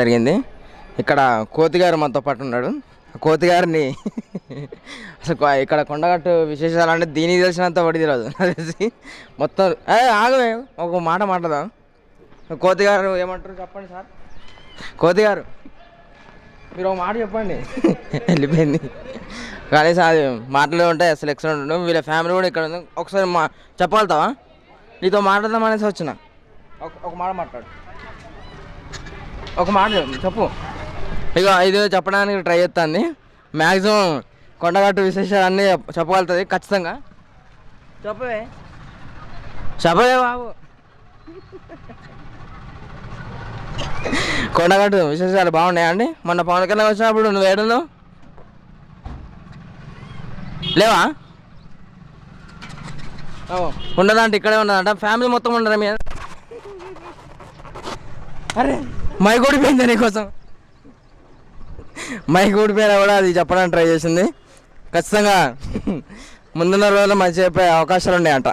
జరిగింది. ఇక్కడ కోతిగారు మనతో పాటు ఉన్నాడు. కోతిగారిని అసలు ఇక్కడ కొండగట్టు విశేషాలు అంటే దీనికి తెలిసినంత వడి తెలియదు. తెలిసి మొత్తం ఏ ఒక మాట మాట్లాడదాం. కోతిగారు ఏమంటారు చెప్పండి సార్. కోతిగారు మీరు ఒక మాట చెప్పండి. వెళ్ళిపోయింది. కానీ సార్ అది మాటలు ఉంటాయి అసలు ఎక్సలెంట్ ఉండడం వీళ్ళ ఫ్యామిలీ కూడా ఇక్కడ ఉంది. ఒకసారి మా చెప్పగలుగుతావా? నీతో మాట్లాడదాం అనేసి వచ్చిన. ఒక ఒక మాట మాట్లాడు. ఒక మాట చెప్పు ఇక ఇది చెప్పడానికి ట్రై చేస్తుంది మ్యాక్సిమం కొండగట్టు విశేషాలు అన్నీ చెప్ప- చెప్పగలుగుతుంది ఖచ్చితంగా. చెప్పవే. చెప్పవే బాబు. కొండగట్టు విశేషాలు బాగున్నాయా అండి? మొన్న పవన్ కళ్యాణ్ వచ్చినప్పుడు నువ్వు ఏడున్నావు? లేవా? ఉండదంట ఇక్కడే ఉండదంట ఫ్యామిలీ మొత్తం ఉండరా మీ అరే! మైక్ ఓడిపోయింది నీకోసం? మైక్ ఓడిపోయినా కూడా అది చెప్పడానికి ట్రై చేసింది. ఖచ్చితంగా ముందున్న రోజుల్లో మంచి చెప్పే అవకాశాలు ఉన్నాయంట.